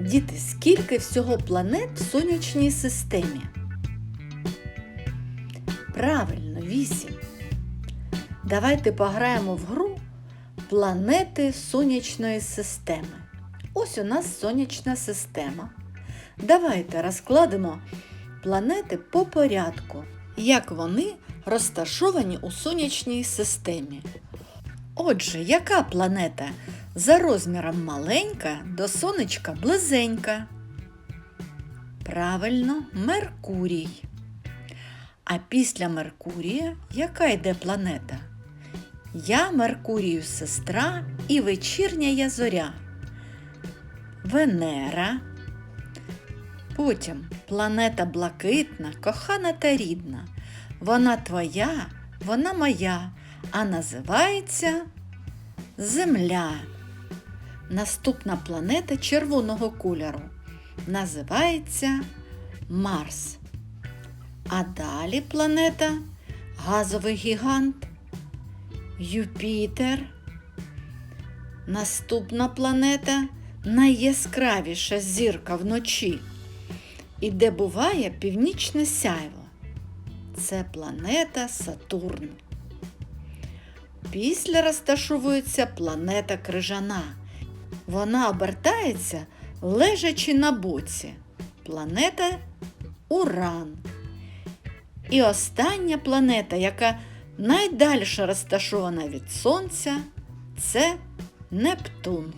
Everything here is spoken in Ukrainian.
Діти, скільки всього планет в сонячній системі? Правильно, вісім. Давайте пограємо в гру планети сонячної системи. Ось у нас сонячна система. Давайте розкладемо планети по порядку, як вони розташовані у сонячній системі. Отже, яка планета за розміром маленька до сонечка близенька? Правильно, Меркурій. А після Меркурія яка йде планета? Я Меркурію сестра і вечірня я зоря. Венера. Потім планета блакитна, кохана та рідна. Вона твоя, вона моя, а називається Земля. Наступна планета червоного кольору називається Марс. А далі планета газовий гігант Юпітер. Наступна планета найяскравіша зірка вночі, і де буває північне сяйво. Це планета Сатурн. Після розташовується планета Крижана. Вона обертається лежачи на боці. Планета Уран. І остання планета, яка найдальше розташована від Сонця, це Нептун.